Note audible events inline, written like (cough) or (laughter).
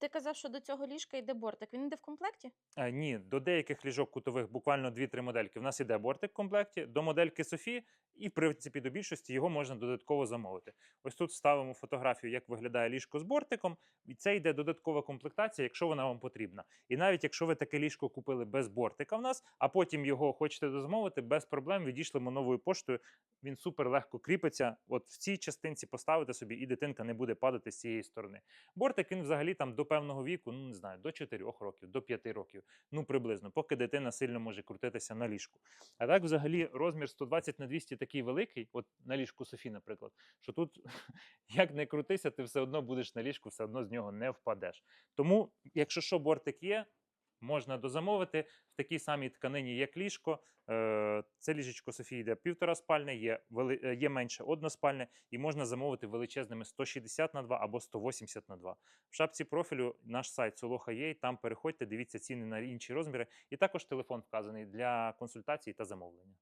Ти казав, що до цього ліжка йде бортик. Він йде в комплекті? Е, Ні, до деяких ліжок кутових буквально 2-3 модельки. В нас іде бортик в комплекті, до модельки Софі, і в принципі до більшості його можна додатково замовити. Ось тут ставимо фотографію, як виглядає ліжко з бортиком, і це йде додаткова комплектація, якщо вона вам потрібна. І навіть якщо ви таке ліжко купили без бортика в нас, а потім його хочете дозамовити, без проблем відійшлимо новою поштою. Він супер легко кріпиться. От в цій частинці поставити собі, і дитинка не буде падати з цієї сторони. Бортик він взагалі там до певного віку, ну не знаю, до 4 років, до 5 років, ну приблизно, поки дитина сильно може крутитися на ліжку. А так, взагалі, розмір 120 на 200 такий великий, от на ліжку Софі, наприклад, що тут (laughs) як не крутися, ти все одно будеш на ліжку, все одно з нього не впадеш. Тому, якщо що, бортик є. Можна дозамовити в такій самій тканині, як ліжко. Е, Це ліжечко Софії йде півтора спальне, є, е, є менше односпальне, і можна замовити величезними 160 на 2 або 180 на 2. В шапці профілю наш сайт Soloha там переходьте, дивіться ціни на інші розміри, і також телефон вказаний для консультацій та замовлення.